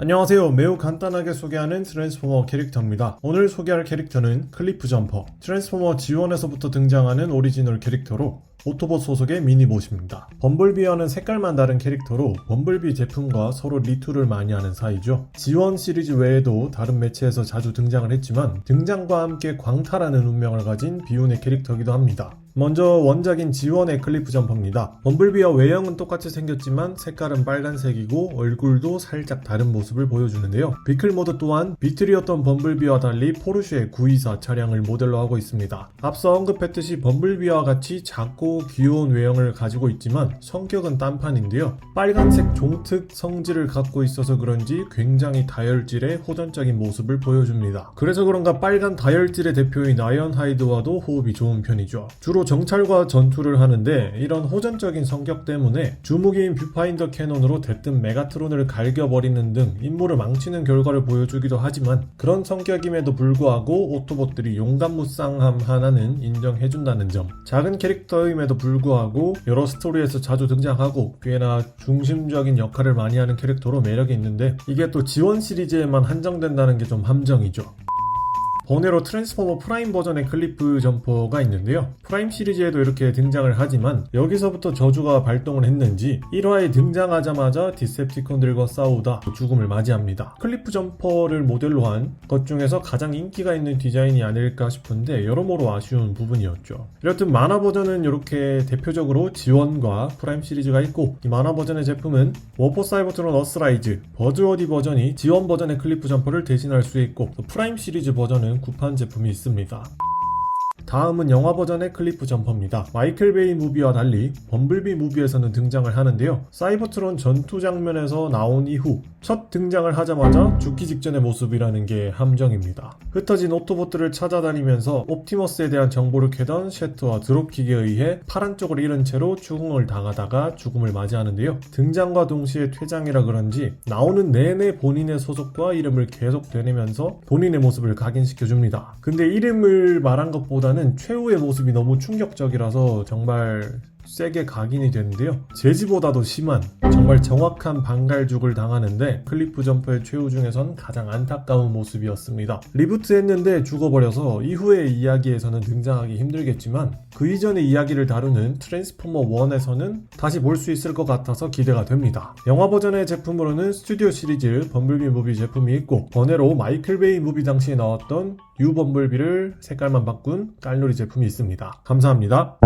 안녕하세요. 매우 간단하게 소개하는 트랜스포머 캐릭터입니다. 오늘 소개할 캐릭터는 클리프 점퍼. 트랜스포머 지원에서부터 등장하는 오리지널 캐릭터로 오토봇 소속의 미니봇입니다. 범블비와는 색깔만 다른 캐릭터로 범블비 제품과 서로 리투를 많이 하는 사이죠. 지원 시리즈 외에도 다른 매체에서 자주 등장을 했지만 등장과 함께 광탈하는 운명을 가진 비운의 캐릭터이기도 합니다. 먼저 원작인 지원 의 클리프 점퍼입니다. 범블비와 외형은 똑같이 생겼지만 색깔은 빨간색이고 얼굴도 살짝 다른 모습을 보여주는데요. 비클 모드 또한 비틀이었던 범블비와 달리 포르쉐 924 차량을 모델로 하고 있습니다. 앞서 언급했듯이 범블비와 같이 작고 귀여운 외형을 가지고 있지만 성격은 딴판인데요. 빨간색 종특 성질을 갖고 있어서 그런지 굉장히 다혈질의 호전적인 모습을 보여줍니다. 그래서 그런가 빨간 다혈질의 대표인 아이언 하이드와도 호흡이 좋은 편이죠. 주로 정찰과 전투를 하는데 이런 호전적인 성격 때문에 주무기인 뷰파인더 캐논으로 대뜸 메가트론을 갈겨버리는 등 임무를 망치는 결과를 보여주기도 하지만 그런 성격임에도 불구하고 오토봇들이 용감무쌍함 하나는 인정해준다는 점 작은 캐릭터 임에도 불구하고 여러 스토리에서 자주 등장하고 꽤나 중심적인 역할을 많이 하는 캐릭터로 매력이 있는데 이게 또 지원 시리즈에만 한정된다는 게 좀 함정이죠 번외로 트랜스포머 프라임 버전의 클리프 점퍼가 있는데요. 프라임 시리즈에도 이렇게 등장을 하지만 여기서부터 저주가 발동을 했는지 1화에 등장하자마자 디셉티콘들과 싸우다 죽음을 맞이합니다. 클리프 점퍼를 모델로 한 것 중에서 가장 인기가 있는 디자인이 아닐까 싶은데 여러모로 아쉬운 부분이었죠. 이렇듯 만화 버전은 이렇게 대표적으로 지원과 프라임 시리즈가 있고 이 만화 버전의 제품은 워포 사이버트론 어스라이즈, 버즈워디 버전이 지원 버전의 클리프 점퍼를 대신할 수 있고 또 프라임 시리즈 버전은 구판 제품이 있습니다. 다음은 영화 버전의 클리프 점퍼입니다. 마이클 베이 무비와 달리 범블비 무비에서는 등장을 하는데요. 사이버트론 전투 장면에서 나온 이후 첫 등장을 하자마자 죽기 직전의 모습이라는 게 함정입니다. 흩어진 오토봇들을 찾아다니면서 옵티머스에 대한 정보를 캐던 셰트와 드롭킥에 의해 파란 쪽을 잃은 채로 추궁을 당하다가 죽음을 맞이하는데요. 등장과 동시에 퇴장이라 그런지 나오는 내내 본인의 소속과 이름을 계속 되뇌면서 본인의 모습을 각인시켜줍니다. 근데 이름을 말한 것보다는 최후의 모습이 너무 충격적이라서 정말 세게 각인이 되는데요. 제지보다도 심한 정말 정확한 방갈죽을 당하는데 클리프 점퍼의 최후 중에선 가장 안타까운 모습이었습니다. 리부트 했는데 죽어버려서 이후의 이야기에서는 등장하기 힘들겠지만 그 이전의 이야기를 다루는 트랜스포머 1에서는 다시 볼 수 있을 것 같아서 기대가 됩니다. 영화 버전의 제품으로는 스튜디오 시리즈 범블비 무비 제품이 있고 번외로 마이클 베이 무비 당시에 나왔던 유 범블비를 색깔만 바꾼 깔놀이 제품이 있습니다. 감사합니다.